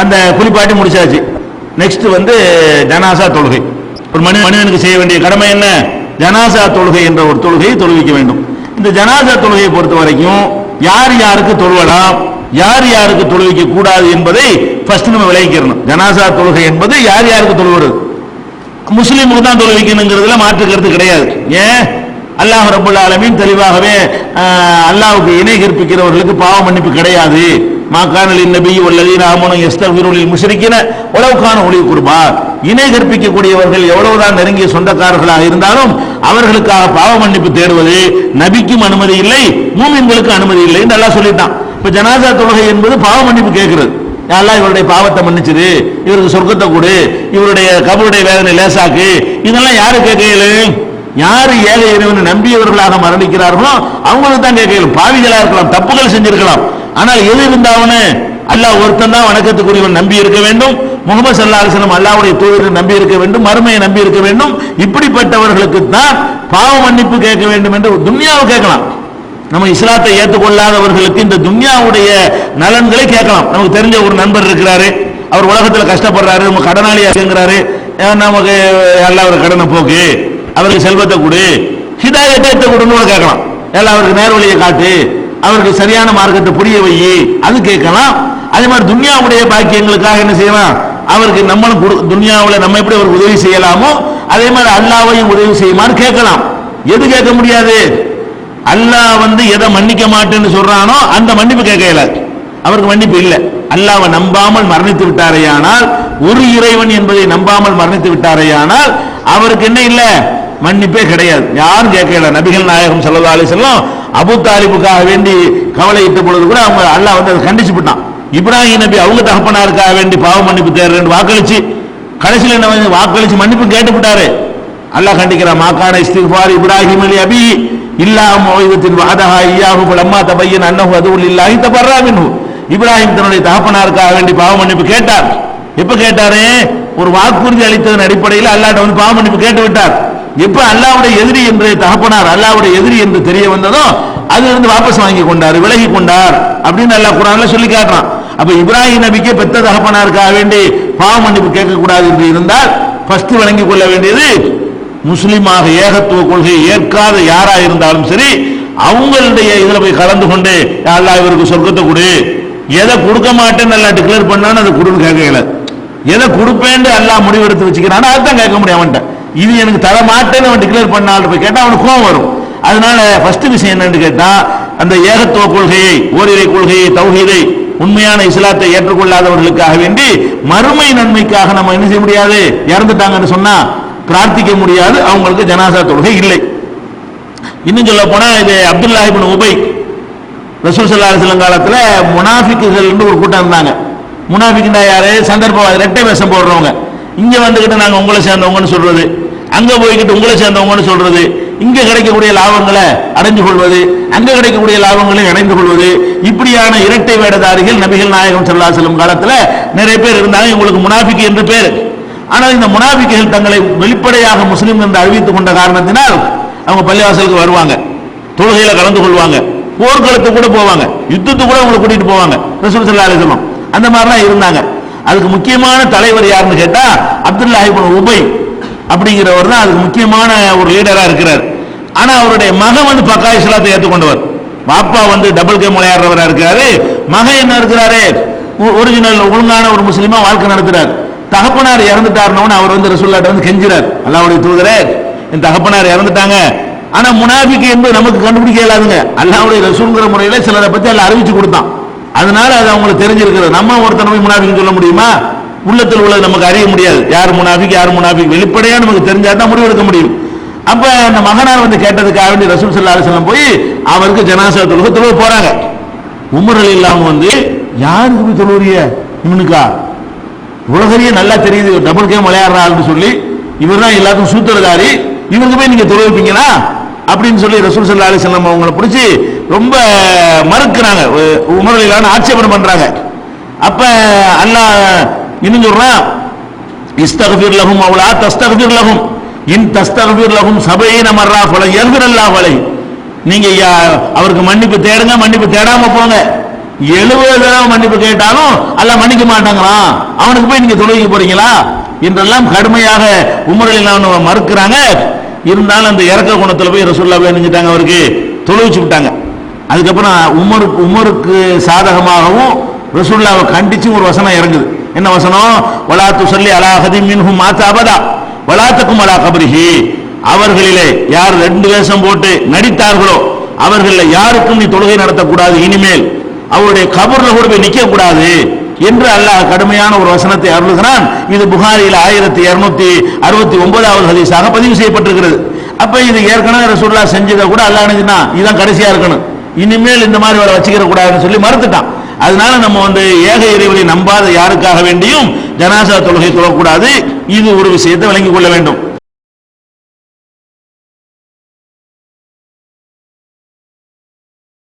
அந்த குளிப்பாட்டி முடிச்சாச்சு. நெக்ஸ்ட் வந்து ஜனாசா தொழுகை. ஒரு மனித மனிதனுக்கு செய்ய வேண்டிய கடமை என்ன? ஜனாசா தொழுகை என்ற ஒரு தொழுகையை தொழுவிக்க வேண்டும். இந்த ஜனாசா தொழுகையை பொறுத்த வரைக்கும் யார் யாருக்கு தொழுவலாம் யார் யாருக்கு தொழுவிக்க கூடாது என்பதை ஃபர்ஸ்ட் நம்ம விளைவிக்கிறணும் ஜனாசா தொழுகை என்பது யார் யாருக்கு தொழுவது முஸ்லீமுக்கு தான் தொழுவிக்கணுங்கிறதுல மாற்று கருத்து கிடையாது. ஏன்? அல்லாஹ் ரபுல் ஆலமீன் தெளிவாகவே அல்லாவுக்கு இணை கற்பிக்கிறவர்களுக்கு பாவ மன்னிப்பு கிடையாது. மாக்கானலின் நபி உள்ளதீன ஆமனும் எஸ்தவிருளில் முஷரிக்கின உளவுக்கான ஒளி குருபா இணை கற்பிக்கக்கூடியவர்கள் எவ்வளவுதான் நெருங்கிய சொந்தக்காரர்களாக இருந்தாலும் அவர்களுக்காக பாவ மன்னிப்பு தேடுவது நபிக்கும் அனுமதி இல்லை மூமின்களுக்கு அனுமதி இல்லை என்று சொல்லிட்டான். இப்ப ஜனாதா தொழுகை என்பது பாவ மன்னிப்பு கேட்கிறது. அல்லாஹ் இவருடைய பாவத்தை மன்னிச்சிரு இவருக்கு சொர்க்கத்தை கொடு இவருடைய கபருடைய வேதனை லேசாக்கு இதெல்லாம் யாரு கேட்கல யாரு ஏழை இறைவனை நம்பியவர்களாக மரணிக்கிறார்களோ அவங்களுக்கு தான் கேட்கலாம் பாவிகளா இருக்கலாம் தப்புகள் செஞ்சிருக்கலாம். ஆனால் எது இருந்தாவன அல்லாஹ் ஒருத்தன் தான் வணக்கத்துக்குரியவன் நம்பி இருக்க வேண்டும். முகமது சல்லா அலிஸ்லம் அல்லாவுடைய தூதரை நம்பி இருக்க வேண்டும் மறுமையை நம்பி இருக்க வேண்டும். இப்படிப்பட்டவர்களுக்கு தான் பாவ மன்னிப்பு கேட்க வேண்டும் என்று துன்யாவை கேட்கலாம். நம்ம இஸ்லாத்தை ஏற்றுக்கொள்ளாதவர்களுக்கு இந்த துன்யாவுடைய நலன்களை கேட்கலாம். நமக்கு தெரிஞ்ச ஒரு நண்பர் இருக்கிறாரு. அவர் உலகத்தில் கஷ்டப்படுறாரு நம்ம கடனாளியா இருக்கிறாரு நமக்கு எல்லாம் அவர் கடனை போக்கு. அவருக்கு செல்வத்தை கொடு. ஹிதாயத்தை கொடுன்னு கேட்கலாம். எல்லாம் அவருக்கு நேர்வழியை காட்டு. அவருக்கு சரியான மார்க்கத்தை புரிய வை அது கேட்கலாம். அதே மாதிரி துன்யாவுடைய பாக்கியங்களுக்காக என்ன செய்யலாம்? அவருக்கு நம்மளும் துன்யாவில் நம்ம எப்படி அவருக்கு உதவி செய்யலாமோ அதே மாதிரி அல்லாவையும் உதவி செய்யுமாறு கேட்கலாம். எது கேட்க முடியாது? அல்லாஹ் வந்து எதை மன்னிக்க மாட்டேன்னு சொல்றானோ அந்த மன்னிப்பு கேட்க இயலாது அவருக்கு மன்னிப்பு இல்லை. அல்லாவை நம்பாமல் மரணித்து விட்டாரேயானால் ஒரு இறைவன் என்பதை நம்பாமல் மரணித்து விட்டாரேயானால் அவருக்கு என்ன இல்லை? மன்னிப்பே கிடையாது. யாரும் கேட்கல. நபிகள் நாயகம் சொல்லதாலே செல்லும் அபு தாலிபுக்காக வேண்டி கவலையிட்ட பொழுது கூட அவங்க அல்லாஹ் வந்து அதை கண்டிச்சு விட்டான் இப்ராஹிம் நபி அவங்க தகப்பனாருக்காக வேண்டி பாவ மன்னிப்பு தேர்றேன் வாக்களிச்சு கடைசியில் என்ன வாக்களிச்சு மன்னிப்பு கேட்டு விட்டாரு அல்லாஹ் கண்டிக்கிறான் மாக்கான இஸ்திஃபார் இப்ராஹிம் அலி அபி இல்லா ஓய்வத்தின் வாதஹா ஐயாஹு ஃபலம்மா தபையன் அன்னஹு அதுல் இல்லாஹி தபர்ரா மின்ஹு. இப்ராஹிம் தன்னுடைய தகப்பனாருக்காக வேண்டி பாவ மன்னிப்பு கேட்டார். எப்ப கேட்டாரு? ஒரு வாக்குறுதி அளித்ததன் அடிப்படையில் அல்லாட்ட வந்து பாவ மன்னிப்பு கேட்டு விட்டார். எப்ப அல்லாவுடைய எதிரி என்று தகப்பனார் அல்லாவுடைய எதிரி என்று தெரிய வந்ததோ அது இருந்து வாபஸ் வாங்கி கொண்டார் விலகி கொண்டார் அப்படின்னு அல்லா குர்ஆன்ல சொல்லி காட்டுறான். அப்ப இப்ராஹிம் நபிக்கு பெத்த தகப்பனாருக்காக வேண்டி பாவ மன்னிப்பு கேட்க கூடாது என்று இருந்தால் ஃபர்ஸ்ட் வழங்கிக் கொள்ள வேண்டியது முஸ்லிமாக ஏகத்துவ கொள்கையை ஏற்காத யாரா இருந்தாலும் சரி அவங்களுடைய இதுல போய் கலந்து கொண்டு அல்லா அல்லாஹ் இவருக்கு சொர்க்கத்தை கொடு. எதை கொடுக்க மாட்டேன்னு நல்லா டிக்ளேர் பண்ணான்னு அதை கொடுன்னு கேட்கல. எதை கொடுப்பேன்னு அல்லாஹ் முடிவெடுத்து வச்சுக்கிறான்னு அதுதான் கேட்க முடியும் அவன்கிட்ட. இது எனக்கு தர மாட்டேன்னு அவன் டிக்ளேர் பண்ணால் போய் கேட்டா அவனுக்கு கோவம் வரும். அதனால ஃபர்ஸ்ட் விஷயம் என்னன்னு கேட்டா அந்த ஏகத்துவ கொள்கையை ஓரிரை கொள்கையை தௌஹீதை உண்மையான இஸ்லாத்தை ஏற்றுக்கொள்ளாதவர்களுக்காக வேண்டி மறுமை நன்மைக்காக நம்ம என்ன செய்ய முடியாது? இறந்துட்டாங்கன்னு சொன்னா பிரார்த்திக்க முடியாது. அவங்களுக்கு ஜனாசா தொழுகை இல்லை. இன்னும் சொல்ல போனா இது அப்துல்லாஹிபின் உபை ரசூல் சல்லா அலைஹி காலத்தில் முனாஃபிக்குகள் ஒரு கூட்டம் இருந்தாங்க. முனாஃபிக்குண்டா யாரு? சந்தர்ப்பம் ரெட்டை வேஷம் போடுறவங்க. இங்க வந்துகிட்டு நாங்க உங்களை சேர்ந்தவங்கன்னு சொல்றது. அங்க போய்கிட்டு உங்களை சேர்ந்தவங்கன்னு சொல்றது இங்க கிடைக்கக்கூடிய லாபங்களை அடைஞ்சு கொள்வது அங்க கிடைக்கக்கூடிய லாபங்களை அடைந்து கொள்வது இப்படியான இரட்டை வேடதாரிகள் நபிகள் நாயகம் செல்லா செல்லும் காலத்துல நிறைய பேர் இருந்தாங்க இவங்களுக்கு முனாபிக்கு என்று பேர். ஆனால் இந்த முனாபிக்குகள் தங்களை வெளிப்படையாக முஸ்லிம் என்று அறிவித்துக் கொண்ட காரணத்தினால் அவங்க பள்ளிவாசலுக்கு வருவாங்க தொழுகையில கலந்து கொள்வாங்க போர்க்களத்துக்கு கூட போவாங்க யுத்தத்துக்கு கூட அவங்களை கூட்டிட்டு போவாங்க ரசூல் ஸல்லல்லாஹு அலைஹி அந்த மாதிரிலாம் இருந்தாங்க. அதுக்கு முக்கியமான தலைவர் யாருன்னு கேட்டா அப்துல்லா உபை. அப்படிங்கிறவர் தான் அதுக்கு முக்கியமான ஒரு லீடரா இருக்கிறார். ஆனா அவருடைய மகன் வந்து பக்கா இஸ்லாத்தை ஏற்றுக்கொண்டவர் பாப்பா வந்து டபுள் கேம் விளையாடுறவரா இருக்காரு. மகன் என்ன இருக்கிறாரு? ஒரிஜினல் ஒழுங்கான ஒரு முஸ்லீமா வாழ்க்கை நடத்துறார். தகப்பனார் இறந்துட்டார்னு அவர் வந்து ரசூல்லாட்ட வந்து கெஞ்சிறார். அல்லாவுடைய தூதரே என் தகப்பனார் இறந்துட்டாங்க. ஆனா முனாபிக்கு என்பது நமக்கு கண்டுபிடிக்க இயலாதுங்க. அல்லாவுடைய ரசூல்ங்கிற முறையில சிலரை பத்தி அல்ல அறிவிச்சு கொடுத்தான். அதனால அது அவங்களுக்கு தெரிஞ்சிருக்கிறது. நம்ம ஒருத்தனை முனாபிக்கு சொல்ல முடியுமா? உள்ளத்தில் உள்ளது நமக்கு அறிய முடியாது. யார் முனாபிக் யார் முனாபிக் வெளிப்படையா நமக்கு தெரிஞ்சா தான் முடிவெடுக்க முடியும். அப்ப அந்த மகனார் வந்து கேட்டதுக்காக வேண்டி ரசூல் சல்லா அலிஸ்லாம் போய் அவருக்கு ஜனாசா தொழுக தொழுக போறாங்க. உமரல் இல்லாம வந்து யாருக்கு போய் தொழுவுறிய இவனுக்கா? உலகறிய நல்லா தெரியுது டபுள் கேம் விளையாடுறாள்னு சொல்லி இவர் தான் எல்லாத்துக்கும் சூத்திரதாரி இவருக்கு போய் நீங்க தொழுவிப்பீங்களா அப்படின்னு சொல்லி ரசூல் சல்லா அலிஸ்லாம் அவங்களை பிடிச்சி ரொம்ப மறுக்கிறாங்க. உமரல் இல்லாம ஆட்சேபனம் பண்றாங்க. அப்ப அல்லாஹ் இன்னும் சொல்றான் இஸ்தகஃபிர் லஹும் அவளா தஸ்தகஃபிர் லஹும். இன் தஸ்தகஃபிர் லஹும் சபையின மர்ரா ஃபல யர்ஃபிர் அல்லாஹ் வலை. நீங்க அவருக்கு மன்னிப்பு தேடுங்க மன்னிப்பு தேடாம போங்க. எழுபது தடவை மன்னிப்பு கேட்டாலும் அல்ல மன்னிக்க மாட்டாங்களாம். அவனுக்கு போய் நீங்க தொழுகி போறீங்களா? என்றெல்லாம் கடுமையாக உமரில் மறுக்கிறாங்க. இருந்தாலும் அந்த இறக்க குணத்தில் போய் ரசூல்லா போய் நினைஞ்சிட்டாங்க அவருக்கு. தொழுவிச்சு விட்டாங்க. அதுக்கப்புறம் உமருக்கு உமருக்கு சாதகமாகவும் ரசூல்லாவை கண்டிச்சு ஒரு வசனம் இறங்குது. என்ன வசனம்? வலாத்து சொல்லி அலாஹதி மின்ஹும் மாத்தா அபதா. வலாத்துக்கும் அலா கபரிஹி. அவர்களிலே யார் ரெண்டு வேஷம் போட்டு நடித்தார்களோ அவர்களில் யாருக்கும் நீ தொழுகை நடத்தக்கூடாது இனிமேல். அவருடைய கபர்ல கூட போய் நிற்க கூடாது என்று அல்லாஹ் கடுமையான ஒரு வசனத்தை அருளுகிறான். இது புகாரியில் ஆயிரத்தி இருநூத்தி அறுபத்தி ஒன்பதாவது ஹதீஸாக பதிவு செய்யப்பட்டிருக்கிறது. அப்ப இது ஏற்கனவே ரசூல்லா செஞ்சதை கூட அல்லாஹ் இதுதான் கடைசியா இருக்கணும். இனிமேல் இந்த மாதிரி வர வச்சுக்கிற கூடாதுன்னு சொல்லி மறுத்துட்டான். அதனால நம்ம வந்து ஏக இறைவனை நம்பாத யாருக்காக வேண்டியும் ஜனாசா தொழுகை தொழக்கூடாது இது ஒரு விஷயத்தை விளங்கிக் கொள்ள வேண்டும்.